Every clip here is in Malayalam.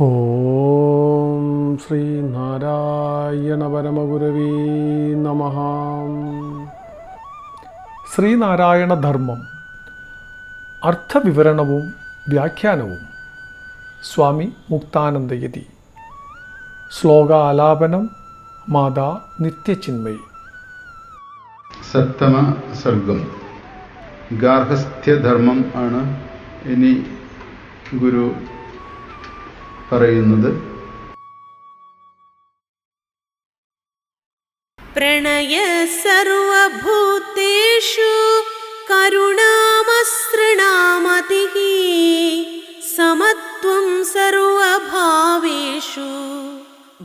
ഓം ശ്രീ നാരായണ പരമഗുരവേ നമ. ശ്രീനാരായണ ധർമ്മം അർത്ഥവിവരണവും വ്യാഖ്യാനവും. സ്വാമി മുക്താനന്ദയതി. ശ്ലോകാലാപനം മാതാ നിത്യചിന്മയി. സപ്തമ സർഗം. ഗാർഹസ്ഥ്യധർമ്മം ആണ് ഇനി ഗുരു പറയുന്നത്. പ്രണയ സർവഭൂതേഷു കരുണാമസൃണാമതി സമത്വം സർവഭാവേഷു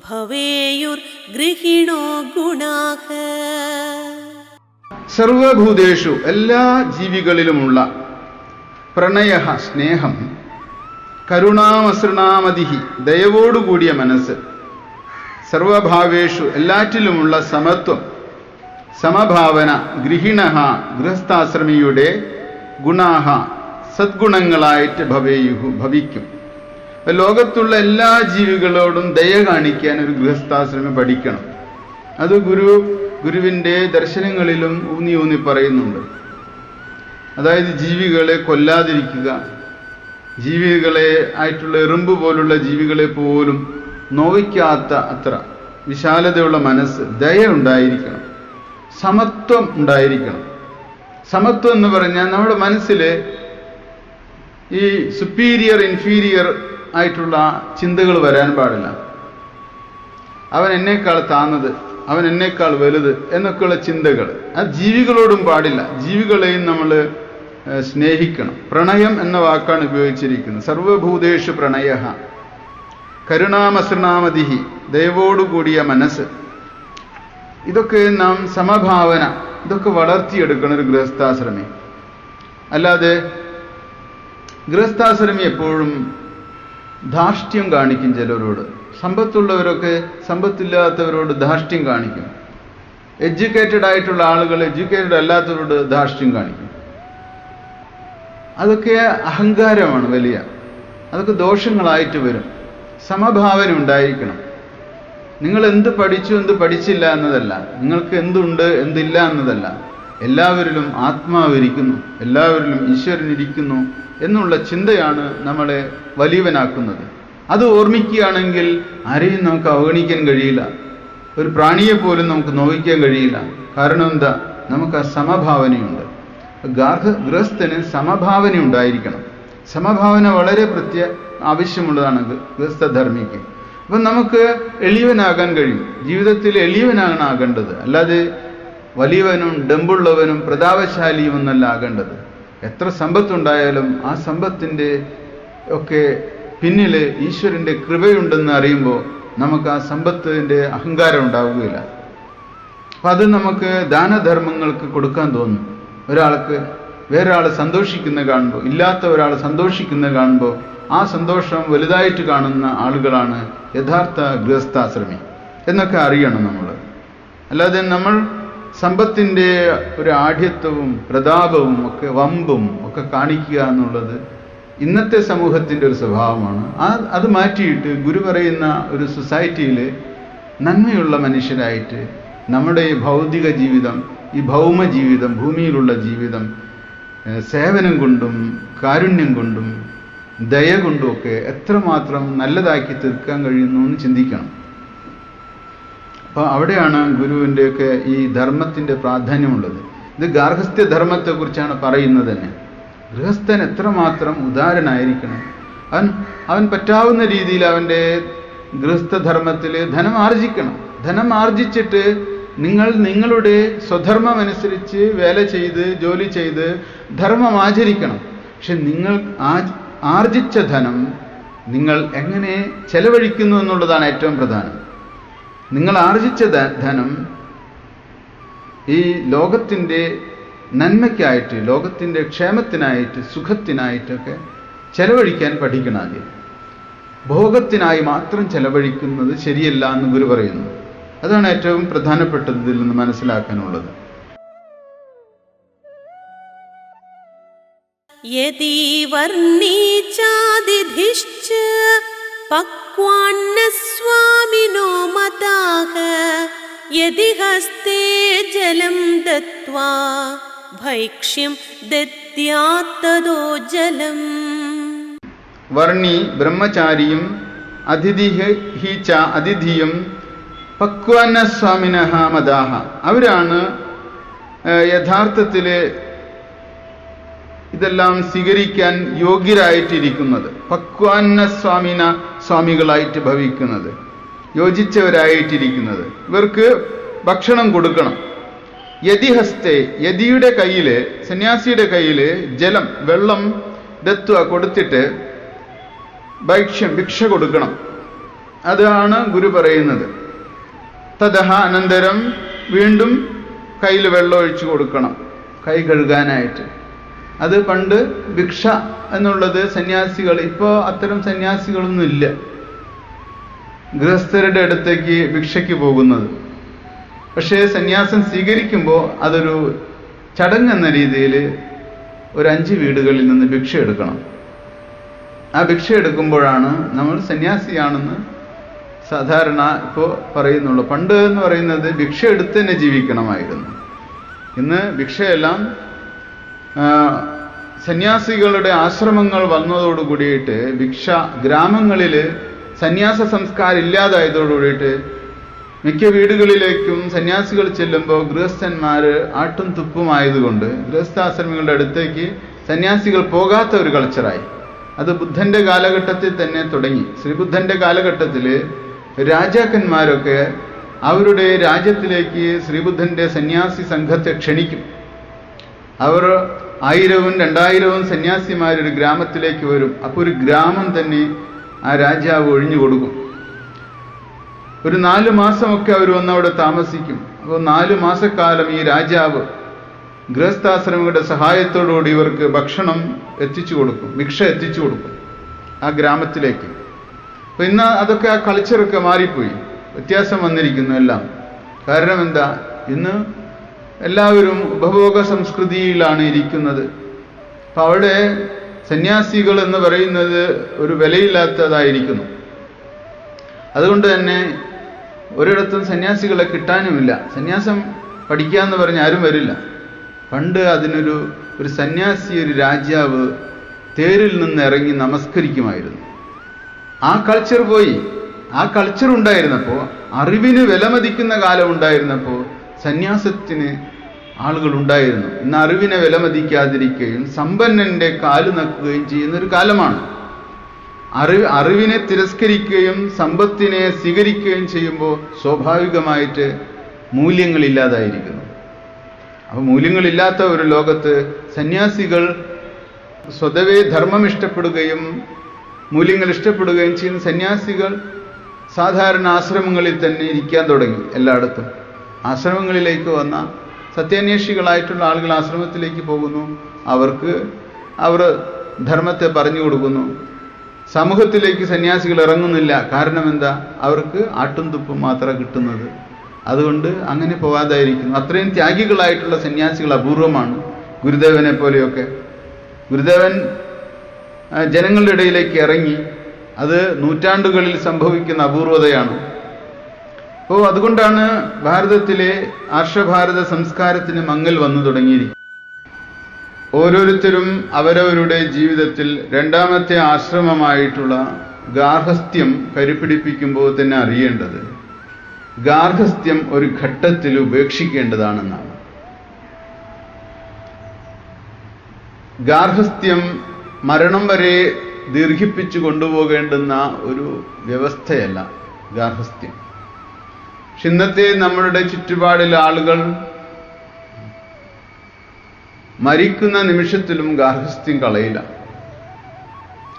ഭവേയുർഗൃഹിണോ ഗുണാഹ. സർവഭൂതേഷു എല്ലാ ജീവികളിലുമുള്ള പ്രണയ സ്നേഹം കരുണാമസൃണാമതിഹി ദയവോടുകൂടിയ മനസ്സ്. സർവഭാവേഷു എല്ലാറ്റിലുമുള്ള സമത്വം സമഭാവന ഗൃഹിണ ഗൃഹസ്ഥാശ്രമിയുടെ ഗുണാഹ സദ്ഗുണങ്ങളായിട്ട് ഭവേയുഹു ഭവിക്കും. ലോകത്തുള്ള എല്ലാ ജീവികളോടും ദയ കാണിക്കാൻ ഒരു ഗൃഹസ്ഥാശ്രമി പഠിക്കണം. അത് ഗുരു ഗുരുവിന്റെ ദർശനങ്ങളിലും ഊന്നി ഊന്നി പറയുന്നുണ്ട്. അതായത് ജീവികളെ കൊല്ലാതിരിക്കുക ജീവികളെ ആയിട്ടുള്ള എറുമ്പ് പോലുള്ള ജീവികളെ പോലും നോവിക്കാത്ത അത്ര വിശാലതയുള്ള മനസ്സ് ദയ ഉണ്ടായിരിക്കണം. സമത്വം ഉണ്ടായിരിക്കണം. സമത്വം എന്ന് പറഞ്ഞാൽ നമ്മുടെ മനസ്സിൽ ഈ സുപ്പീരിയർ ഇൻഫീരിയർ ആയിട്ടുള്ള ചിന്തകൾ വരാൻ പാടില്ല. അവൻ എന്നേക്കാൾ താന്നത് അവൻ എന്നേക്കാൾ വലുത് എന്നൊക്കെയുള്ള ചിന്തകൾ. അത് ജീവികളോടും പാടില്ല. ജീവികളെയും നമ്മൾ സ്നേഹിക്കണം. പ്രണയം എന്ന വാക്കാണ് ഉപയോഗിച്ചിരിക്കുന്നത്. സർവഭൂതേഷു പ്രണയ. കരുണാമസൃണാമതിഹി. ദയവോടുകൂടിയ മനസ്സ്. ഇതൊക്കെ നാം സമഭാവന. ഇതൊക്കെ വളർത്തിയെടുക്കണം ഒരു ഗൃഹസ്ഥാശ്രമി. അല്ലാതെ ഗൃഹസ്ഥാശ്രമി എപ്പോഴും ധാർഷ്ട്യം കാണിക്കും ചിലരോട്. സമ്പത്തുള്ളവരൊക്കെ സമ്പത്തില്ലാത്തവരോട് ധാർഷ്ട്യം കാണിക്കും. എഡ്യൂക്കേറ്റഡ് ആയിട്ടുള്ള ആളുകൾ എഡ്യൂക്കേറ്റഡ് അല്ലാത്തവരോട് ധാർഷ്ട്യം കാണിക്കും. അതൊക്കെ അഹങ്കാരമാണ് വലിയ. അതൊക്കെ ദോഷങ്ങളായിട്ട് വരും. സമഭാവന ഉണ്ടായിരിക്കണം. നിങ്ങൾ എന്ത് പഠിച്ചു എന്ത് പഠിച്ചില്ല എന്നതല്ല. നിങ്ങൾക്ക് എന്തുണ്ട് എന്തില്ല എന്നതല്ല. എല്ലാവരിലും ആത്മാവിരിക്കുന്നു എല്ലാവരിലും ഈശ്വരൻ ഇരിക്കുന്നു എന്നുള്ള ചിന്തയാണ് നമ്മളെ വലിയവനാക്കുന്നത്. അത് ഓർമ്മിക്കുകയാണെങ്കിൽ ആരെയും നമുക്ക് അവഗണിക്കാൻ കഴിയില്ല. ഒരു പ്രാണിയെ പോലും നമുക്ക് നോവിക്കാൻ കഴിയില്ല. കാരണം എന്താ? നമുക്ക് ആ സമഭാവനയുണ്ട്. ഗാർഹ ഗൃഹസ്ഥന് സമഭാവന ഉണ്ടായിരിക്കണം. സമഭാവന വളരെ പ്രത്യ ആവശ്യമുള്ളതാണ് ഗൃഹസ്ഥധർമ്മിക്ക്. അപ്പം നമുക്ക് എളിയവനാകാൻ കഴിയും. ജീവിതത്തിൽ എളിയവനാണ് ആകേണ്ടത്. അല്ലാതെ വലിയവനും ഡമ്പുള്ളവനും പ്രതാപശാലിയും എന്നല്ല ആകേണ്ടത്. എത്ര സമ്പത്തുണ്ടായാലും ആ സമ്പത്തിന്റെ ഒക്കെ പിന്നിൽ ഈശ്വരന്റെ കൃപയുണ്ടെന്ന് അറിയുമ്പോൾ നമുക്ക് ആ സമ്പത്തിന്റെ അഹങ്കാരം ഉണ്ടാവുകയില്ല. അപ്പം അത് നമുക്ക് ദാനധർമ്മങ്ങൾക്ക് കൊടുക്കാൻ തോന്നും. ഒരാൾക്ക് വേറൊരാൾ സന്തോഷിക്കുന്ന കാണുമ്പോൾ ഇല്ലാത്ത ഒരാൾ സന്തോഷിക്കുന്ന കാണുമ്പോൾ ആ സന്തോഷം വലുതായിട്ട് കാണുന്ന ആളുകളാണ് യഥാർത്ഥ ഗൃഹസ്ഥാശ്രമി എന്നൊക്കെ അറിയണം നമ്മൾ. അല്ലാതെ നമ്മൾ സമ്പത്തിന്റെ ഒരു ആഢ്യത്വവും പ്രതാപവും ഒക്കെ വമ്പും ഒക്കെ കാണിക്കുക എന്നുള്ളത് ഇന്നത്തെ സമൂഹത്തിന്റെ ഒരു സ്വഭാവമാണ്. ആ അത് മാറ്റിയിട്ട് ഗുരു പറയുന്ന ഒരു സൊസൈറ്റിയിൽ നന്മയുള്ള മനുഷ്യരായിട്ട് നമ്മുടെ ഭൗതിക ജീവിതം ഈ ഭൗമ ജീവിതം ഭൂമിയിലുള്ള ജീവിതം സേവനം കൊണ്ടും കാരുണ്യം കൊണ്ടും ദയ കൊണ്ടുമൊക്കെ എത്രമാത്രം നല്ലതാക്കി തീർക്കാൻ കഴിയുന്നു എന്ന് ചിന്തിക്കണം. അപ്പോൾ അവിടെയാണ് ഗുരുവിന്റെയൊക്കെ ഈ ധർമ്മത്തിന്റെ പ്രാധാന്യമുള്ളത്. ഇത് ഗാർഹസ്ഥ്യ ധർമ്മത്തെക്കുറിച്ചാണ് പറയുന്നത് തന്നെ. ഗൃഹസ്ഥൻ എത്രമാത്രം ഉദാരനായിരിക്കണം. അവൻ അവൻ പറ്റാവുന്ന രീതിയിൽ അവന്റെ ഗൃഹസ്ഥധർമ്മത്തിൽ ധനം ആർജിക്കണം. ധനം ആർജിച്ചിട്ട് നിങ്ങൾ നിങ്ങളുടെ സ്വധർമ്മം അനുസരിച്ച് വേല ചെയ്ത് ജോലി ചെയ്ത് ധർമ്മം ആചരിക്കണം. പക്ഷെ നിങ്ങൾ ആർജിച്ച ധനം നിങ്ങൾ എങ്ങനെ ചെലവഴിക്കുന്നു എന്നുള്ളതാണ് ഏറ്റവും പ്രധാനം. നിങ്ങൾ ആർജിച്ച ധനം ഈ ലോകത്തിന്റെ നന്മയ്ക്കായിട്ട് ലോകത്തിന്റെ ക്ഷേമത്തിനായിട്ട് സുഖത്തിനായിട്ടൊക്കെ ചെലവഴിക്കാൻ പഠിക്കണം ആദ്യം ഭോഗത്തിനായി മാത്രം ചെലവഴിക്കുന്നത് ശരിയല്ല എന്ന് ഗുരു പറയുന്നു. അതാണ് ഏറ്റവും പ്രധാനപ്പെട്ടത് ഇതിൽ നിന്ന് മനസ്സിലാക്കാനുള്ളത്. വർണീച്ചാതിധിശ്ച പക്വാന്ന സ്വാമിനോ മതാഹ യതി ഹസ്തേ ജലം ദത്വാ ഭൈക്ഷ്യം ദത്യാത്തതോ ജലം. വർണി ബ്രഹ്മചാരിയും അതിഥി ഹീച്ച അതിഥിയും പക്വാന്ന സ്വാമിനഹ മദാഹ. അവരാണ് യഥാർത്ഥത്തിൽ ഇതെല്ലാം സ്വീകരിക്കാൻ യോഗ്യരായിട്ടിരിക്കുന്നത്. പക്വാന്ന സ്വാമിന സ്വാമികളായിട്ട് ഭവിക്കുന്നത് യോജിച്ചവരായിട്ടിരിക്കുന്നത്. ഇവർക്ക് ഭക്ഷണം കൊടുക്കണം. യതിഹസ്തേ യതിയുടെ കയ്യിൽ സന്യാസിയുടെ കയ്യിൽ ജലം വെള്ളം ദത്വ കൊടുത്തിട്ട് ഭൈക്ഷ്യം ഭിക്ഷ കൊടുക്കണം. അതാണ് ഗുരു പറയുന്നത്. തതഹ അനന്തരം വീണ്ടും കയ്യിൽ വെള്ളം ഒഴിച്ചു കൊടുക്കണം. കൈ കഴുകാനായിട്ട്. അത് പണ്ട് ഭിക്ഷ എന്നുള്ളത് സന്യാസികൾ ഇപ്പോൾ അത്തരം സന്യാസികളൊന്നും ഇല്ല. ഗൃഹസ്ഥരുടെ അടുത്തേക്ക് ഭിക്ഷയ്ക്ക് പോകുന്നത്. പക്ഷേ സന്യാസം സ്വീകരിക്കുമ്പോൾ അതൊരു ചടങ്ങെന്ന രീതിയിൽ ഒരു അഞ്ച് വീടുകളിൽ നിന്ന് ഭിക്ഷ എടുക്കണം. ആ ഭിക്ഷ എടുക്കുമ്പോഴാണ് നമ്മൾ സന്യാസിയാണെന്ന് സാധാരണ ഇപ്പോൾ പറയുന്നുള്ളൂ. പണ്ട് എന്ന് പറയുന്നത് ഭിക്ഷ എടുത്ത് തന്നെ ജീവിക്കണമായിരുന്നു. ഇന്ന് ഭിക്ഷയെല്ലാം സന്യാസികളുടെ ആശ്രമങ്ങൾ വന്നതോട് കൂടിയിട്ട് ഭിക്ഷ ഗ്രാമങ്ങളിൽ സന്യാസ സംസ്കാരം ഇല്ലാതായതോടുകൂടിയിട്ട് മിക്ക വീടുകളിലേക്കും സന്യാസികൾ ചെല്ലുമ്പോൾ ഗൃഹസ്ഥന്മാർ ആട്ടും തുപ്പുമായതുകൊണ്ട് ഗൃഹസ്ഥാശ്രമികളുടെ അടുത്തേക്ക് സന്യാസികൾ പോകാത്ത ഒരു കൾച്ചറായി അത് ബുദ്ധന്റെ കാലഘട്ടത്തിൽ തന്നെ തുടങ്ങി. ശ്രീബുദ്ധന്റെ കാലഘട്ടത്തിൽ രാജാക്കന്മാരൊക്കെ അവരുടെ രാജ്യത്തിലേക്ക് ശ്രീബുദ്ധന്റെ സന്യാസി സംഘത്തെ ക്ഷണിക്കും. അവർ ആയിരവും രണ്ടായിരവും സന്യാസിമാരൊരു ഗ്രാമത്തിലേക്ക് വരും. അപ്പോൾ ഒരു ഗ്രാമം തന്നെ ആ രാജാവ് ഒഴിഞ്ഞു കൊടുക്കും. ഒരു നാല് മാസമൊക്കെ അവർ വന്നവിടെ താമസിക്കും. അപ്പോൾ നാല് മാസക്കാലം ഈ രാജാവ് ഗൃഹസ്ഥാശ്രമങ്ങളുടെ സഹായത്തോടുകൂടി ഇവർക്ക് ഭക്ഷണം എത്തിച്ചു കൊടുക്കും ഭിക്ഷ എത്തിച്ചു കൊടുക്കും ആ ഗ്രാമത്തിലേക്ക്. അപ്പൊ ഇന്ന് അതൊക്കെ ആ കൾച്ചറൊക്കെ മാറിപ്പോയി. വ്യത്യാസം വന്നിരിക്കുന്നു എല്ലാം. കാരണം എന്താ? ഇന്ന് എല്ലാവരും ഉപഭോഗ സംസ്കൃതിയിലാണ് ഇരിക്കുന്നത്. അപ്പൊ അവിടെ സന്യാസികൾ എന്ന് പറയുന്നത് ഒരു വിലയില്ലാത്തതായിരിക്കുന്നു. അതുകൊണ്ട് തന്നെ ഒരിടത്തും സന്യാസികളെ കിട്ടാനുമില്ല. സന്യാസം പഠിക്കുക എന്ന് പറഞ്ഞ് ആരും വരില്ല. പണ്ട് അതിനൊരു ഒരു സന്യാസി ഒരു രാജാവ് തേരിൽ നിന്ന് ഇറങ്ങി നമസ്കരിക്കുമായിരുന്നു. ആ കൾച്ചർ പോയി. ആ കൾച്ചർ ഉണ്ടായിരുന്നപ്പോൾ അറിവിന് വിലമതിക്കുന്ന കാലം ഉണ്ടായിരുന്നപ്പോൾ സന്യാസത്തിന് ആളുകൾ ഉണ്ടായിരുന്നു ഇന്ന് അറിവിനെ വിലമതിക്കാതിരിക്കുകയും സമ്പന്നന്റെ കാൽ നക്കുകയും ചെയ്യുന്ന ഒരു കാലമാണ്. അറിവ് അറിവിനെ തിരസ്കരിക്കുകയും സമ്പത്തിനെ സ്വീകരിക്കുകയും ചെയ്യുമ്പോൾ സ്വാഭാവികമായിട്ട് മൂല്യങ്ങൾ മൂല്യങ്ങളില്ലാതായിരിക്കുന്നു. അപ്പൊ മൂല്യങ്ങളില്ലാത്ത ഒരു ലോകത്ത് സന്യാസികൾ സ്വതവേ ധർമ്മം ഇഷ്ടപ്പെടുകയും മൂല്യങ്ങൾ ഇഷ്ടപ്പെടുകയും ചെയ്യുന്ന സന്യാസികൾ സാധാരണ ആശ്രമങ്ങളിൽ തന്നെ ഇരിക്കാൻ തുടങ്ങി എല്ലായിടത്തും. ആശ്രമങ്ങളിലേക്ക് വന്ന സത്യാന്വേഷികളായിട്ടുള്ള ആളുകൾ ആശ്രമത്തിലേക്ക് പോകുന്നു. അവർക്ക് അവർ ധർമ്മത്തെ പറഞ്ഞു കൊടുക്കുന്നു. സമൂഹത്തിലേക്ക് സന്യാസികൾ ഇറങ്ങുന്നില്ല. കാരണം എന്താ? അവർക്ക് ആട്ടും തുപ്പും മാത്രമേ കിട്ടുന്നത്. അതുകൊണ്ട് അങ്ങനെ പോവാതായിരിക്കുന്നു. അത്രയും ത്യാഗികളായിട്ടുള്ള സന്യാസികൾ അപൂർവമാണ് ഗുരുദേവനെ പോലെയൊക്കെ. ഗുരുദേവൻ ജനങ്ങളുടെ ഇടയിലേക്ക് ഇറങ്ങി അത് നൂറ്റാണ്ടുകളിൽ സംഭവിക്കുന്ന അപൂർവതയാണ്. അപ്പോൾ അതുകൊണ്ടാണ് ഭാരതത്തിലെ ആർഷഭാരത സംസ്കാരത്തിന് മങ്ങൽ വന്നു തുടങ്ങിയിരിക്കുന്നത് ഓരോരുത്തരും അവരവരുടെ ജീവിതത്തിൽ രണ്ടാമത്തെ ആശ്രമമായിട്ടുള്ള ഗാർഹസ്ഥ്യം കരുപിടിപ്പിക്കുമ്പോൾ തന്നെ അറിയേണ്ടത് ഗാർഹസ്ഥ്യം ഒരു ഘട്ടത്തിൽ ഉപേക്ഷിക്കേണ്ടതാണെന്നാണ്. ഗാർഹസ്ഥ്യം മരണം വരെ ദീർഘിപ്പിച്ചു കൊണ്ടുപോകേണ്ടുന്ന ഒരു വ്യവസ്ഥയല്ല ഗാർഹസ്ഥ്യം. ഇന്നത്തെ നമ്മളുടെ ചുറ്റുപാടിലെ ആളുകൾ മരിക്കുന്ന നിമിഷത്തിലും ഗാർഹസ്ഥ്യം കളയില്ല.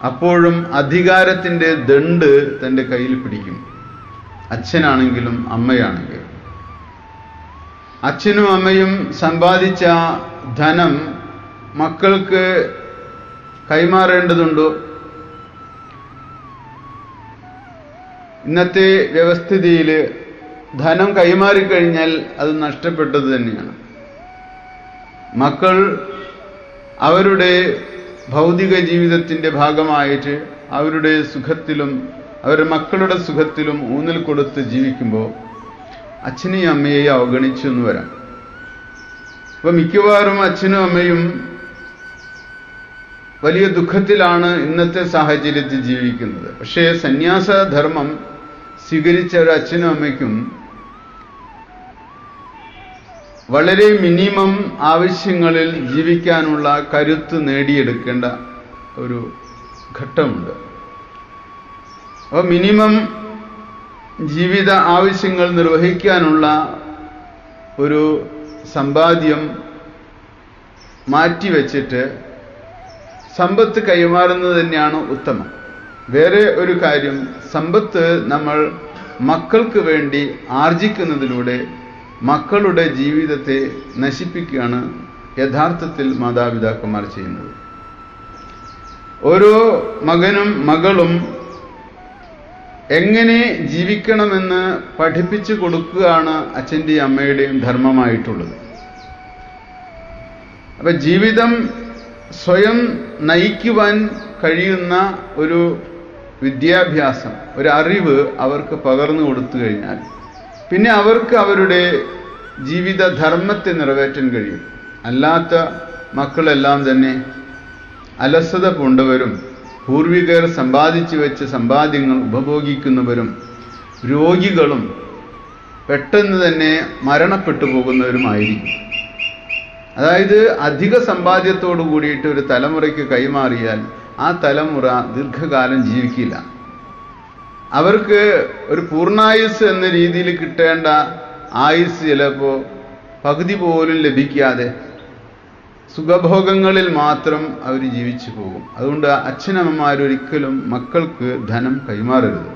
അപ്പോഴും അധികാരത്തിന്റെ ദണ്ട് തന്റെ കയ്യിൽ പിടിക്കും. അച്ഛനാണെങ്കിലും അമ്മയാണെങ്കിലും. അച്ഛനും അമ്മയും സമ്പാദിച്ച ധനം മക്കൾക്ക് കൈമാറേണ്ടതുണ്ടോ? ഇന്നത്തെ വ്യവസ്ഥിതിയിൽ ധനം കൈമാറിക്കഴിഞ്ഞാൽ അത് നഷ്ടപ്പെട്ടത് തന്നെയാണ്. മക്കൾ അവരുടെ ഭൗതിക ജീവിതത്തിന്റെ ഭാഗമായിട്ട് അവരുടെ സുഖത്തിലും അവരുടെ മക്കളുടെ സുഖത്തിലും ഊന്നൽ കൊടുത്ത് ജീവിക്കുമ്പോൾ അച്ഛനെയും അമ്മയെയും അവഗണിച്ചു എന്ന് വരാം. അപ്പം മിക്കവാറും അച്ഛനും അമ്മയും വലിയ ദുഃഖത്തിലാണ് ഇന്നത്തെ സാഹചര്യത്തിൽ ജീവിക്കുന്നത്. പക്ഷേ സന്യാസധർമ്മം സ്വീകരിച്ച ഒരു അച്ഛനും അമ്മയ്ക്കും വളരെ മിനിമം ആവശ്യങ്ങളിൽ ജീവിക്കാനുള്ള കരുത്ത് നേടിയെടുക്കേണ്ട ഒരു ഘട്ടമുണ്ട്. അപ്പോൾ മിനിമം ജീവിത ആവശ്യങ്ങൾ നിർവഹിക്കാനുള്ള ഒരു സമ്പാദ്യം മാറ്റിവെച്ചിട്ട് സമ്പത്ത് കൈമാറുന്നത് തന്നെയാണ് ഉത്തമം. വേറെ ഒരു കാര്യം സമ്പത്ത് നമ്മൾ മക്കൾക്ക് വേണ്ടി ആർജിക്കുന്നതിലൂടെ മക്കളുടെ ജീവിതത്തെ നശിപ്പിക്കുകയാണ് യഥാർത്ഥത്തിൽ മാതാപിതാക്കന്മാർ ചെയ്യുന്നത്. ഓരോ മകനും മകളും എങ്ങനെ ജീവിക്കണമെന്ന് പഠിപ്പിച്ചു കൊടുക്കുകയാണ് അച്ഛന്റെയും അമ്മയുടെയും ധർമ്മമായിട്ടുള്ളത്. അപ്പൊ ജീവിതം സ്വയം നയിക്കുവാൻ കഴിയുന്ന ഒരു വിദ്യാഭ്യാസം ഒരു അറിവ് അവർക്ക് പകർന്നു കൊടുത്തു കഴിഞ്ഞാൽ പിന്നെ അവർക്ക് അവരുടെ ജീവിത ധർമ്മത്തെ നിറവേറ്റാൻ കഴിയും. അല്ലാത്ത മക്കളെല്ലാം തന്നെ അലസത പൂണ്ടവരും പൂർവികർ സമ്പാദിച്ചു വെച്ച സമ്പാദ്യങ്ങൾ ഉപഭോഗിക്കുന്നവരും രോഗികളും പെട്ടെന്ന് തന്നെ മരണപ്പെട്ടു പോകുന്നവരുമായിരിക്കും. അതായത് അധിക സമ്പാദ്യത്തോടു കൂടിയിട്ട് ഒരു തലമുറയ്ക്ക് കൈമാറിയാൽ ആ തലമുറ ദീർഘകാലം ജീവിക്കില്ല. അവർക്ക് ഒരു പൂർണായുസ് എന്ന രീതിയിൽ കിട്ടേണ്ട ആയുസ് ചിലപ്പോൾ പകുതി പോലും ലഭിക്കാതെ സുഖഭോഗങ്ങളിൽ മാത്രം അവർ ജീവിച്ചു പോകും. അതുകൊണ്ട് അച്ഛനമ്മമാരൊരിക്കലും മക്കൾക്ക് ധനം കൈമാറരുത്.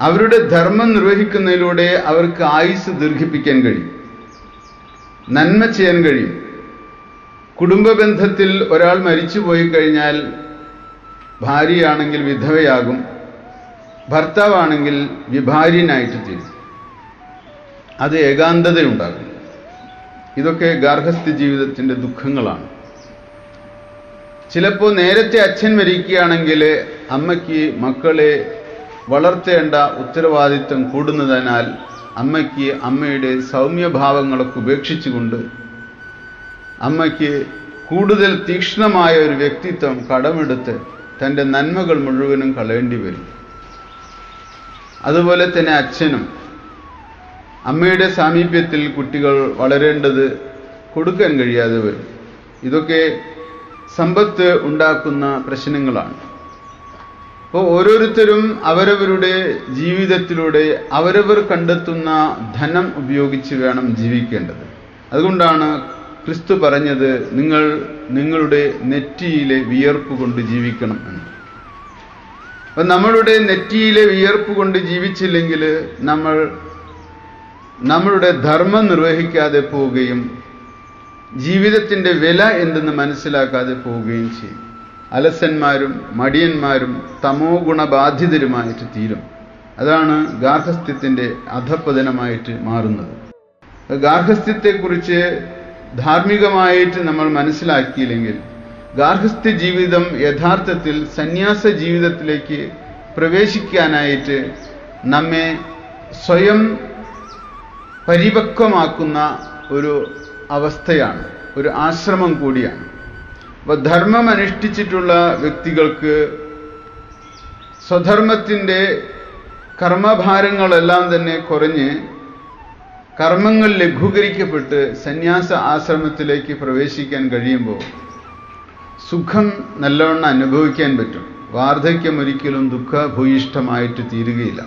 അവരുടെ ധർമ്മം നിർവഹിക്കുന്നതിലൂടെ അവർക്ക് ആയുസ് ദീർഘിപ്പിക്കാൻ കഴിയും. നന്മ ചെയ്യാൻ കഴിയും. കുടുംബ ബന്ധത്തിൽ ഒരാൾ മരിച്ചു പോയി കഴിഞ്ഞാൽ ഭാര്യയാണെങ്കിൽ വിധവയാകും ഭർത്താവാണെങ്കിൽ വിഭാര്യനായിട്ട് തീരും. അത് ഏകാന്തതയുണ്ടാകും. ഇതൊക്കെ ഗാർഹസ്ഥ്യ ജീവിതത്തിന്റെ ദുഃഖങ്ങളാണ്. ചിലപ്പോൾ നേരത്തെ അച്ഛൻ മരിക്കുകയാണെങ്കിൽ അമ്മയ്ക്ക് മക്കളെ വളർത്തേണ്ട ഉത്തരവാദിത്വം കൂടുന്നതിനാൽ അമ്മയ്ക്ക് അമ്മയുടെ സൗമ്യഭാവങ്ങളൊക്കെ ഉപേക്ഷിച്ചുകൊണ്ട് അമ്മയ്ക്ക് കൂടുതൽ തീക്ഷ്ണമായ ഒരു വ്യക്തിത്വം കടമെടുത്ത് തന്റെ നന്മകൾ മുഴുവനും കളയേണ്ടി വരും. അതുപോലെ തന്നെ അച്ഛനും. അമ്മയുടെ സാമീപ്യത്തിൽ കുട്ടികൾ വളരേണ്ടത് കൊടുക്കാൻ കഴിയാതെ വരും. ഇതൊക്കെ സമ്പത്ത് ഉണ്ടാക്കുന്ന പ്രശ്നങ്ങളാണ്. അപ്പോൾ ഓരോരുത്തരും അവരവരുടെ ജീവിതത്തിലൂടെ അവരവർ കണ്ടെത്തുന്ന ധനം ഉപയോഗിച്ച് വേണം ജീവിക്കേണ്ടത്. അതുകൊണ്ടാണ് ക്രിസ്തു പറഞ്ഞത് നിങ്ങൾ നിങ്ങളുടെ നെറ്റിയിലെ വിയർപ്പ് കൊണ്ട് ജീവിക്കണം എന്ന്. അപ്പം നമ്മളുടെ നെറ്റിയിലെ വിയർപ്പ് കൊണ്ട് ജീവിച്ചില്ലെങ്കിൽ നമ്മൾ നമ്മളുടെ ധർമ്മം നിർവഹിക്കാതെ പോവുകയും ജീവിതത്തിന്റെ വില എന്തെന്ന് മനസ്സിലാക്കാതെ പോവുകയും ചെയ്യും. അലസന്മാരും മടിയന്മാരും തമോ ഗുണബാധിതരുമായിട്ട് തീരും. അതാണ് ഗാർഹസ്ഥ്യത്തിന്റെ അധപ്പതനമായിട്ട് മാറുന്നത്. ഗാർഹസ്ഥ്യത്തെക്കുറിച്ച് ധാർമ്മികമായിട്ട് നമ്മൾ മനസ്സിലാക്കിയില്ലെങ്കിൽ ഗാർഹസ്ഥ്യ ജീവിതം യഥാർത്ഥത്തിൽ സന്യാസ ജീവിതത്തിലേക്ക് പ്രവേശിക്കാനായിട്ട് നമ്മെ സ്വയം പരിപക്വമാക്കുന്ന ഒരു അവസ്ഥയാണ് ഒരു ആശ്രമം കൂടിയാണ്. അപ്പോൾ ധർമ്മം അനുഷ്ഠിച്ചിട്ടുള്ള വ്യക്തികൾക്ക് സ്വധർമ്മത്തിന്റെ കർമ്മഭാരങ്ങളെല്ലാം തന്നെ കുറഞ്ഞ് കർമ്മങ്ങൾ ലഘൂകരിക്കപ്പെട്ട് സന്യാസ ആശ്രമത്തിലേക്ക് പ്രവേശിക്കാൻ കഴിയുമ്പോൾ സുഖം നല്ലവണ്ണം അനുഭവിക്കാൻ പറ്റും. വാർദ്ധക്യം ഒരിക്കലും ദുഃഖഭൂയിഷ്ടമായിട്ട് തീരുകയില്ല.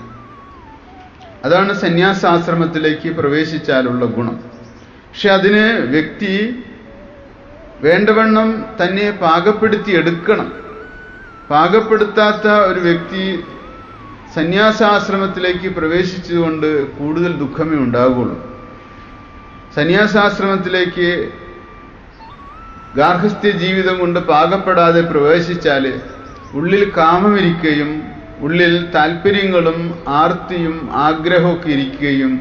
അതാണ് സന്യാസാശ്രമത്തിലേക്ക് പ്രവേശിച്ചാലുള്ള ഗുണം. പക്ഷെ അതിന് വ്യക്തി വേണ്ടവണ്ണം തന്നെ പാകപ്പെടുത്തി എടുക്കണം. പാകപ്പെടുത്താത്ത ഒരു വ്യക്തി സന്യാസാശ്രമത്തിലേക്ക് പ്രവേശിച്ചുകൊണ്ട് കൂടുതൽ ദുഃഖമേ ഉണ്ടാകുള്ളൂ സന്യാസാശ്രമത്തിലേക്ക് ഗാർഹസ്ഥ്യ ജീവിതം കൊണ്ട് പാകപ്പെടാതെ പ്രവേശിച്ചാൽ ഉള്ളിൽ കാമമിരിക്കുകയും ഉള്ളിൽ താല്പര്യങ്ങളും ആർത്തിയും ആഗ്രഹമൊക്കെ ഇരിക്കുകയും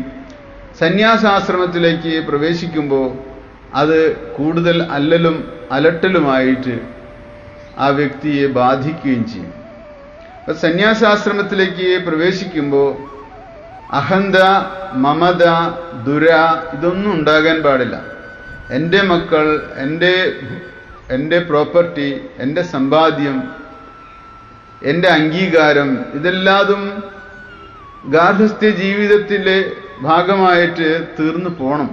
സന്യാസാശ്രമത്തിലേക്ക് പ്രവേശിക്കുമ്പോൾ അത് കൂടുതൽ അല്ലലും അലട്ടലുമായിട്ട് ആ വ്യക്തിയെ ബാധിക്കുകയും ചെയ്യും. അപ്പൊ സന്യാസാശ്രമത്തിലേക്ക് പ്രവേശിക്കുമ്പോൾ അഹന്ത മമത ദുര ഇതൊന്നും ഉണ്ടാകാൻ പാടില്ല. എന്റെ മക്കൾ എന്റെ എന്റെ പ്രോപ്പർട്ടി എന്റെ സമ്പാദ്യം എന്റെ അംഗീകാരം ഇതെല്ലാതും ഗാർഹസ്ഥ്യ ജീവിതത്തിലെ ഭാഗമായിട്ട് തീർന്നു പോകണം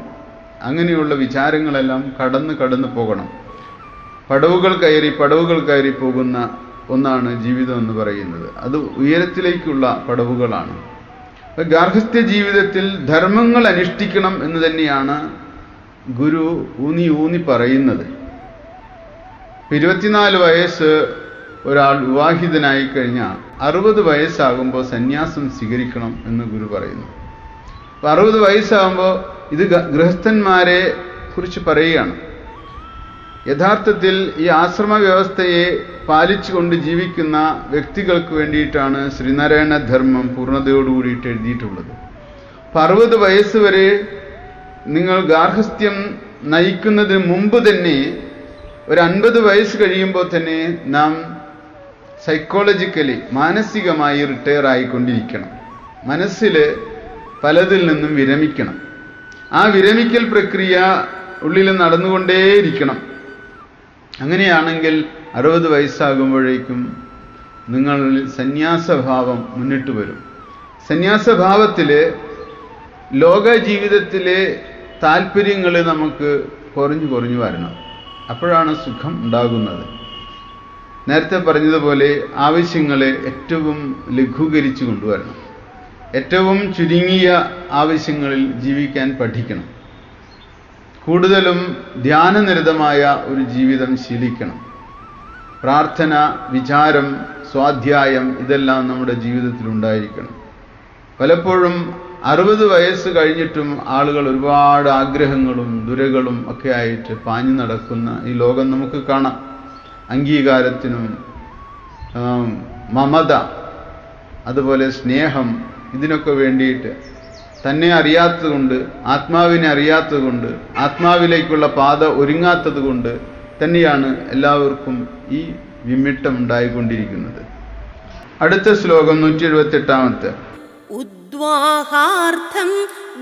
അങ്ങനെയുള്ള വിചാരങ്ങളെല്ലാം കടന്ന് കടന്നു പോകണം. പടവുകൾ കയറി പടവുകൾ കയറി പോകുന്ന ഒന്നാണ് ജീവിതം എന്ന് പറയുന്നത്. അത് ഉയരത്തിലേക്കുള്ള പടവുകളാണ്. ഗാർഹസ്ഥ്യ ജീവിതത്തിൽ ധർമ്മങ്ങൾ അനുഷ്ഠിക്കണം എന്ന് തന്നെയാണ് ഗുരു ഊന്നി ഊന്നി പറയുന്നത്. ഇരുപത്തിനാല് വയസ്സ് ഒരാൾ വിവാഹിതനായി കഴിഞ്ഞാൽ അറുപത് വയസ്സാകുമ്പോൾ സന്യാസം സ്വീകരിക്കണം എന്ന് ഗുരു പറയുന്നു. അപ്പൊ അറുപത് വയസ്സാകുമ്പോൾ ഇത് ഗൃഹസ്ഥന്മാരെ കുറിച്ച് പറയുകയാണ്. യഥാർത്ഥത്തിൽ ഈ ആശ്രമ വ്യവസ്ഥയെ പാലിച്ചുകൊണ്ട് ജീവിക്കുന്ന വ്യക്തികൾക്ക് വേണ്ടിയിട്ടാണ് ശ്രീനാരായണ ധർമ്മം പൂർണതയോടുകൂടിയിട്ട് എഴുതിയിട്ടുള്ളത്. അപ്പൊ അറുപത് വയസ്സ് വരെ നിങ്ങൾ ഗാർഹസ്ഥ്യം നയിക്കുന്നതിന് മുമ്പ് തന്നെ ഒരു അൻപത് വയസ്സ് കഴിയുമ്പോൾ തന്നെ നാം സൈക്കോളജിക്കലി മാനസികമായി റിട്ടയർ ആയിക്കൊണ്ടിരിക്കണം. മനസ്സിൽ പലതിൽ നിന്നും വിരമിക്കണം. ആ വിരമിക്കൽ പ്രക്രിയ ഉള്ളിൽ നടന്നുകൊണ്ടേയിരിക്കണം. അങ്ങനെയാണെങ്കിൽ അറുപത് വയസ്സാകുമ്പോഴേക്കും നിങ്ങളിൽ സന്യാസഭാവം മുന്നിട്ട് വരും. സന്യാസഭാവത്തിൽ ലോക ജീവിതത്തിലെ താല്പര്യങ്ങൾ നമുക്ക് കുറഞ്ഞു കുറഞ്ഞു വരണം. അപ്പോഴാണ് സുഖം ഉണ്ടാകുന്നത്. നേരത്തെ പറഞ്ഞതുപോലെ ആവശ്യങ്ങളെ ഏറ്റവും ലഘൂകരിച്ചു കൊണ്ടുവരണം. ഏറ്റവും ചുരുങ്ങിയ ആവശ്യങ്ങളിൽ ജീവിക്കാൻ പഠിക്കണം. കൂടുതലും ധ്യാനനിരതമായ ഒരു ജീവിതം ശീലിക്കണം. പ്രാർത്ഥന വിചാരം സ്വാധ്യായം ഇതെല്ലാം നമ്മുടെ ജീവിതത്തിൽ ഉണ്ടായിരിക്കണം പലപ്പോഴും അറുപത് വയസ്സ് കഴിഞ്ഞിട്ടും ആളുകൾ ഒരുപാട് ആഗ്രഹങ്ങളും ദുരകളും ഒക്കെ ആയിട്ട് പാഞ്ഞു നടക്കുന്ന ഈ ലോകം നമുക്ക് കാണാം. അംഗീകാരത്തിനും മമത അതുപോലെ സ്നേഹം ഇതിനൊക്കെ വേണ്ടിയിട്ട്. തന്നെ അറിയാത്തതുകൊണ്ട് ആത്മാവിനെ അറിയാത്തതുകൊണ്ട് ആത്മാവിലേക്കുള്ള പാത ഒരുങ്ങാത്തതുകൊണ്ട് തന്നെയാണ് എല്ലാവർക്കും ഈ വിമിട്ടം ഉണ്ടായിക്കൊണ്ടിരിക്കുന്നത്. അടുത്ത ശ്ലോകം നൂറ്റി എഴുപത്തെട്ടാമത്തെ ഉദ്വാഹാർത്ഥം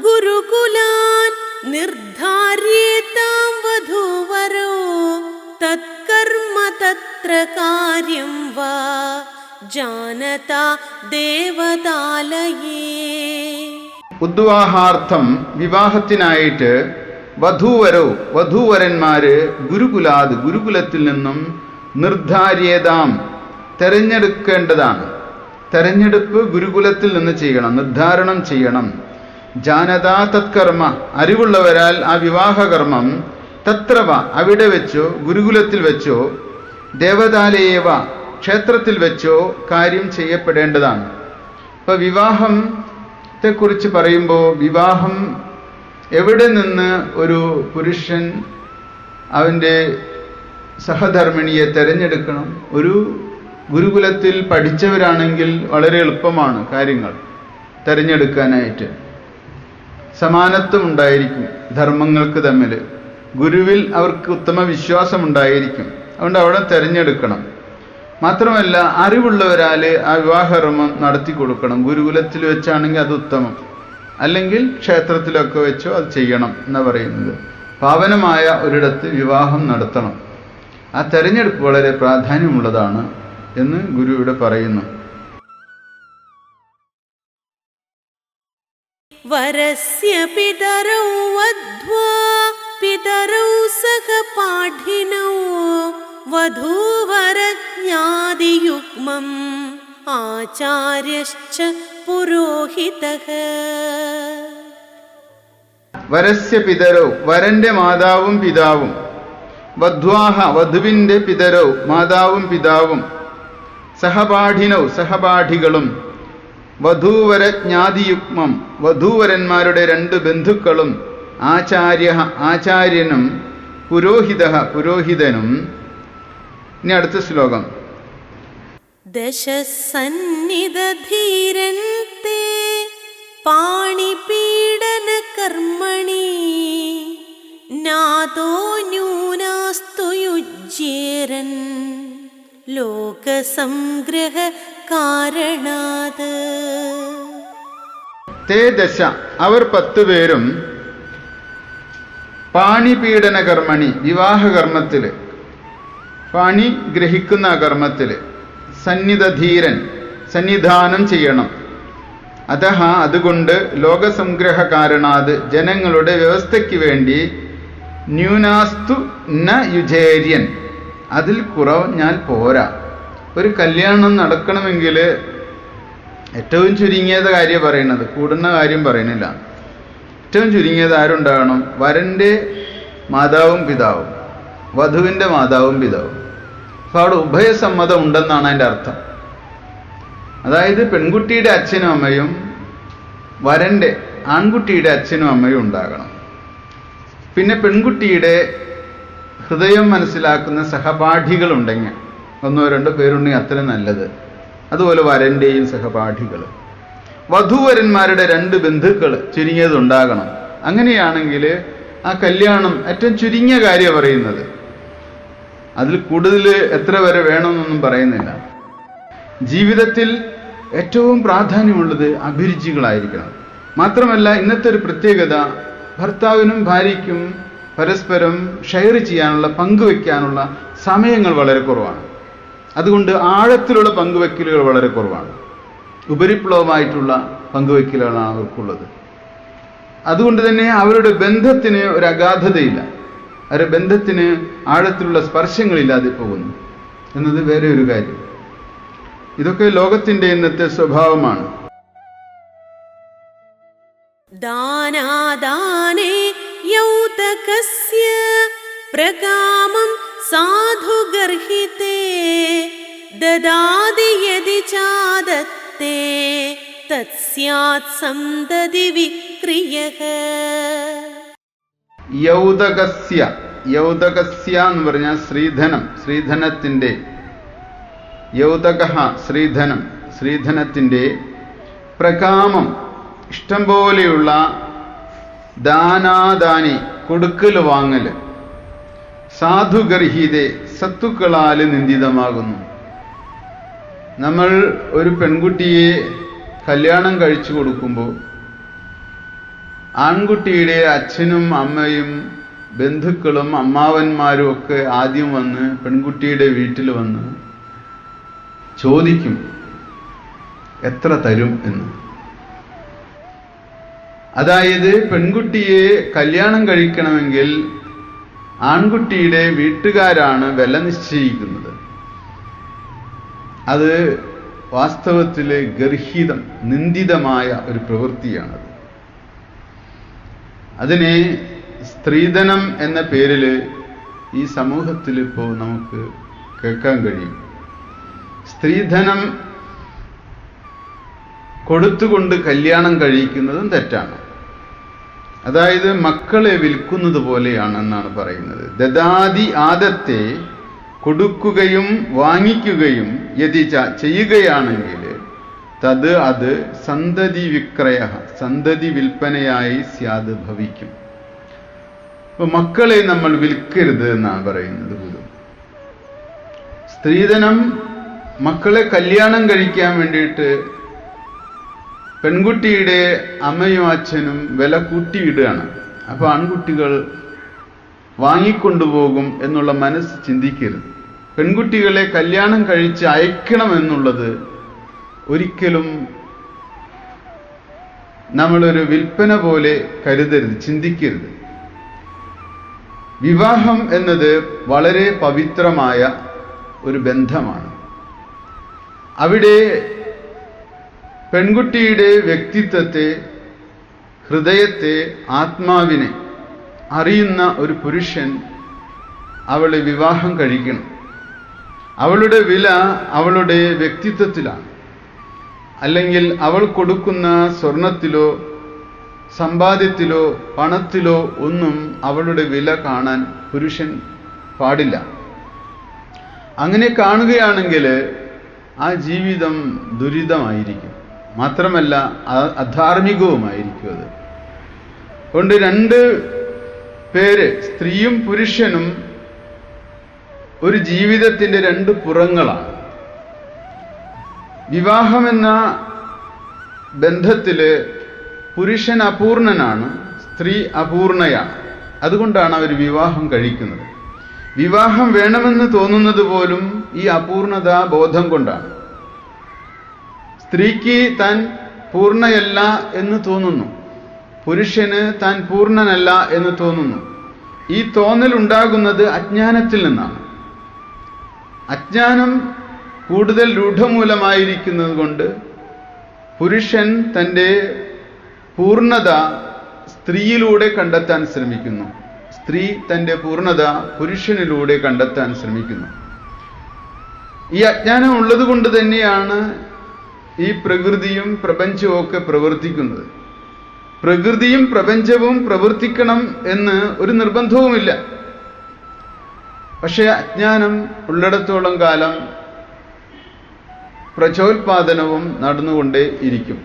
ഗുരുകുലാൻ നിർധാര്യേതാം വധൂവരോ തത്കർമ്മ തത്ര കാര്യം വാ. ഉദ്വാഹാർത്ഥം വിവാഹത്തിനായിട്ട് വധൂവരോ വധൂവരന്മാര് ഗുരുകുലാത് ഗുരുകുലത്തിൽ നിന്നും നിർദ്ധാര്യതാം തെരഞ്ഞെടുക്കേണ്ടതാണ്. തെരഞ്ഞെടുപ്പ് ഗുരുകുലത്തിൽ നിന്ന് ചെയ്യണം നിർദ്ധാരണം ചെയ്യണം. ജാനതാ തത്കർമ്മ അറിവുള്ളവരാൽ ആ വിവാഹകർമ്മം തത്രവ അവിടെ വെച്ചോ ഗുരുകുലത്തിൽ വെച്ചോ ദേവതാലയേവ ക്ഷേത്രത്തിൽ വെച്ചോ കാര്യം ചെയ്യപ്പെടേണ്ടതാണ്. ഇപ്പൊ വിവാഹത്തെക്കുറിച്ച് പറയുമ്പോൾ വിവാഹം എവിടെ നിന്ന് ഒരു പുരുഷൻ അവന്റെ സഹധർമ്മിണിയെ തിരഞ്ഞെടുക്കണം? ഒരു ഗുരുകുലത്തിൽ പഠിച്ചവരാണെങ്കിൽ വളരെ എളുപ്പമാണ് കാര്യങ്ങൾ തിരഞ്ഞെടുക്കാനായിട്ട്. സമാനത്വം ഉണ്ടായിരിക്കും ധർമ്മങ്ങൾക്ക് തമ്മിൽ ഗുരുവിൽ അവർക്ക് ഉത്തമ വിശ്വാസം ഉണ്ടായിരിക്കും. അതുകൊണ്ട് അവിടെ തിരഞ്ഞെടുക്കണം. മാത്രമല്ല അറിവുള്ളവരാൽ ആ വിവാഹകർമ്മം നടത്തി കൊടുക്കണം. ഗുരുകുലത്തിൽ വെച്ചാണെങ്കിൽ അത് ഉത്തമം. അല്ലെങ്കിൽ ക്ഷേത്രത്തിലൊക്കെ വെച്ചോ അത് ചെയ്യണം എന്ന് പറയുന്നത്. പാവനമായ ഒരിടത്ത് വിവാഹം നടത്തണം. ആ തെരഞ്ഞെടുപ്പ് വളരെ പ്രാധാന്യമുള്ളതാണ് എന്ന് ഗുരു ഇവിടെ പറയുന്നു. വരസ്യ പിതരൗ വധ്വാ പിതരൗ സഹ പാഠിനോ. വധൂവരജ്ഞാതിയുഗ്മം ആചാര്യശ്ച പുരോഹിതഃ. വരസ്യ പിതരോ വരന്റെ മാതാവും പിതാവും. വധ്വാഹ വധുവിന്റെ പിതരോ മാതാവും പിതാവും. സഹപാഠിനോ സഹപാഠികളും. വധൂവരജ്ഞാതിയുഗ്മം വധൂവരന്മാരുടെ രണ്ട് ബന്ധുക്കളും. ആചാര്യ ആചാര്യനും പുരോഹിത പുരോഹിതനും. ഇനി അടുത്ത ശ്ലോകം. ദശസന്നിധീരൻ തേ പാണിപീഡന കർമ്മണി നാദോ ന്യൂനാസ്തു യുജ്യേരൻ ലോകസംഗ്രഹ കാരണാത്. തേ ദശ അവർ പത്തു പേരും പാണിപീഡന കർമ്മണി വിവാഹ കർമ്മത്തിൽ പാണി ഗ്രഹിക്കുന്ന അകർമ്മത്തിൽ സന്നിധധീരൻ സന്നിധാനം ചെയ്യണം. അതഹ അതുകൊണ്ട് ലോകസംഗ്രഹ കാരണാത് ജനങ്ങളുടെ വ്യവസ്ഥയ്ക്ക് വേണ്ടി ന്യൂനാസ്തു ന യുജേര്യൻ. അതിൽ കുറഞ്ഞാൽ പോരാ. ഒരു കല്യാണം നടക്കണമെങ്കിൽ ഏറ്റവും ചുരുങ്ങിയത് കാര്യം പറയുന്നത് കൂടുന്ന കാര്യം പറയുന്നില്ല. ഏറ്റവും ചുരുങ്ങിയത് ആരുണ്ടാകണം? വരന്റെ മാതാവും പിതാവും വധുവിന്റെ മാതാവും പിതാവും. അപ്പോൾ അവിടെ ഉഭയസമ്മതം ഉണ്ടെന്നാണ് അതിന്റെ അർത്ഥം. അതായത് പെൺകുട്ടിയുടെ അച്ഛനും അമ്മയും വരന്റെ ആൺകുട്ടിയുടെ അച്ഛനും അമ്മയും ഉണ്ടാകണം. പിന്നെ പെൺകുട്ടിയുടെ ഹൃദയം മനസ്സിലാക്കുന്ന സഹപാഠികളുണ്ടെങ്കിൽ ഒന്നോ രണ്ടോ പേരുണ്ടെങ്കിൽ അത്ര നല്ലത്. അതുപോലെ വരന്റെയും സഹപാഠികൾ വധുവരന്മാരുടെ രണ്ട് ബന്ധുക്കൾ ചുരുങ്ങിയത് ഉണ്ടാകണം. അങ്ങനെയാണെങ്കിൽ ആ കല്യാണം ഏറ്റവും ചുരുങ്ങിയ കാര്യം പറയുന്നത്. അതിൽ കൂടുതൽ എത്ര വരെ വേണമെന്നൊന്നും പറയുന്നില്ല. ജീവിതത്തിൽ ഏറ്റവും പ്രാധാന്യമുള്ളത് അഭിരുചികളായിരിക്കണം. മാത്രമല്ല ഇന്നത്തെ ഒരു പ്രത്യേകത ഭർത്താവിനും ഭാര്യയ്ക്കും പരസ്പരം ഷെയർ ചെയ്യാനുള്ള പങ്കുവെക്കാനുള്ള സമയങ്ങൾ വളരെ കുറവാണ്. അതുകൊണ്ട് ആഴത്തിലുള്ള പങ്കുവെക്കലുകൾ വളരെ കുറവാണ്. ഉപരിപ്ലവമായിട്ടുള്ള പങ്കുവെക്കലുകളാണ് അവർക്കുള്ളത്. അതുകൊണ്ട് തന്നെ അവരുടെ ബന്ധത്തിന് ഒരു അഗാധതയില്ല. അവരെ ബന്ധത്തിന് ആഴത്തിലുള്ള സ്പർശങ്ങളില്ലാതെ പോകുന്നു. എന്നത് വേറെ ഒരു കാര്യം. ഇതൊക്കെ ലോകത്തിന്റെ ഇന്നത്തെ സ്വഭാവമാണ്. ദാനാദാനേ യൗതകസ്യ പ്രകാമം സാധു ഗർഹിതേ തത്സ്യാത് സന്തതി വിക്രിയഃ യൗതകസ്യ. യൗതകസ്യ എന്ന് പറഞ്ഞാൽ ശ്രീധനം ശ്രീധനത്തിന്റെ. യൗതക ശ്രീധനം ശ്രീധനത്തിന്റെ പ്രകാമം. ഇഷ്ടം പോലെയുള്ള ദാനാദാനി കൊടുക്കൽ വാങ്ങൽ. സാധുഗർഹിതെ സത്തുക്കളാൽ നിന്ദിതമാകുന്നു. നമ്മൾ ഒരു പെൺകുട്ടിയെ കല്യാണം കഴിച്ചു കൊടുക്കുമ്പോൾ ആൺകുട്ടിയുടെ അച്ഛനും അമ്മയും ബന്ധുക്കളും അമ്മാവന്മാരും ഒക്കെ ആദ്യം വന്ന് പെൺകുട്ടിയുടെ വീട്ടിൽ വന്ന് ചോദിക്കും എത്ര തരും എന്ന്? അതായത് പെൺകുട്ടിയെ കല്യാണം കഴിക്കണമെങ്കിൽ ആൺകുട്ടിയുടെ വീട്ടുകാരാണ് വില നിശ്ചയിക്കുന്നത്. അത് വാസ്തവത്തിൽ ഗർഹിതം നിന്ദിതമായ ഒരു പ്രവൃത്തിയാണത്. അതിനെ സ്ത്രീധനം എന്ന പേരിൽ ഈ സമൂഹത്തിൽ ഇപ്പോൾ നമുക്ക് കേൾക്കാൻ കഴിയും. സ്ത്രീധനം കൊടുത്തുകൊണ്ട് കല്യാണം കഴിക്കുന്നതും തെറ്റാണ്. അതായത് മക്കളെ വിൽക്കുന്നത് പോലെയാണെന്നാണ് പറയുന്നത്. ദദാതി ആദത്തെ കൊടുക്കുകയും വാങ്ങിക്കുകയും യതി ചെയ്യുകയാണെങ്കിൽ തത് അത് സന്തതി വിക്രയ സന്തതി വിൽപ്പനയായി സ്യാത് ഭവിക്കും. അപ്പൊ മക്കളെ നമ്മൾ വിൽക്കരുത് എന്നാണ് പറയുന്നത് ഗുരു സ്ത്രീധനം മക്കളെ കല്യാണം കഴിക്കാൻ വേണ്ടിയിട്ട് പെൺകുട്ടിയുടെ അമ്മയും അച്ഛനും വില കൂട്ടിയിടുകയാണ്. അപ്പൊ ആൺകുട്ടികൾ വാങ്ങിക്കൊണ്ടുപോകും എന്നുള്ള മനസ്സ് ചിന്തിക്കരുത്. പെൺകുട്ടികളെ കല്യാണം കഴിച്ച് അയക്കണം എന്നുള്ളത് ഒരിക്കലും നമ്മളൊരു വിൽപ്പന പോലെ കരുതരുത് ചിന്തിക്കരുത്. വിവാഹം എന്നത് വളരെ പവിത്രമായ ഒരു ബന്ധമാണ്. അവിടെ പെൺകുട്ടിയുടെ വ്യക്തിത്വത്തെ ഹൃദയത്തെ ആത്മാവിനെ അറിയുന്ന ഒരു പുരുഷൻ അവളെ വിവാഹം കഴിക്കണം. അവളുടെ വില അവളുടെ വ്യക്തിത്വത്തിലാണ്. അല്ലെങ്കിൽ അവൾ കൊടുക്കുന്ന സ്വർണത്തിലോ സമ്പാദ്യത്തിലോ പണത്തിലോ ഒന്നും അവളുടെ വില കാണാൻ പുരുഷൻ പാടില്ല. അങ്ങനെ കാണുകയാണെങ്കിൽ ആ ജീവിതം ദുരിതമായിരിക്കും. മാത്രമല്ല അധാർമികവുമായിരിക്കും അത്. കൊണ്ട് രണ്ട് പേര് സ്ത്രീയും പുരുഷനും ഒരു ജീവിതത്തിന്റെ രണ്ട് പുറങ്ങളാണ്. വിവാഹമെന്ന ബന്ധത്തിൽ പുരുഷൻ അപൂർണനാണ് സ്ത്രീ അപൂർണയാണ് അതുകൊണ്ടാണ് അവർ വിവാഹം കഴിക്കുന്നത്. വിവാഹം വേണമെന്ന് തോന്നുന്നത് പോലും ഈ അപൂർണത ബോധം കൊണ്ടാണ്. സ്ത്രീക്ക് താൻ പൂർണയല്ല എന്ന് തോന്നുന്നു. പുരുഷന് താൻ പൂർണനല്ല എന്ന് തോന്നുന്നു. ഈ തോന്നൽ ഉണ്ടാകുന്നത് അജ്ഞാനത്തിൽ നിന്നാണ്. അജ്ഞാനം കൂടുതൽ രൂഢമൂലമായിരിക്കുന്നത് കൊണ്ട് പുരുഷൻ തന്റെ പൂർണത സ്ത്രീയിലൂടെ കണ്ടെത്താൻ ശ്രമിക്കുന്നു. സ്ത്രീ തന്റെ പൂർണത പുരുഷനിലൂടെ കണ്ടെത്താൻ ശ്രമിക്കുന്നു. ഈ അജ്ഞാനം ഉള്ളത് കൊണ്ട് തന്നെയാണ് ഈ പ്രകൃതിയും പ്രപഞ്ചവും ഒക്കെ പ്രവർത്തിക്കുന്നത്. പ്രകൃതിയും പ്രപഞ്ചവും പ്രവർത്തിക്കണം എന്ന് ഒരു നിർബന്ധവുമില്ല. പക്ഷേ അജ്ഞാനം ഉള്ളിടത്തോളം കാലം പ്രചോത്പാദനവും നടന്നുകൊണ്ടേ ഇരിക്കും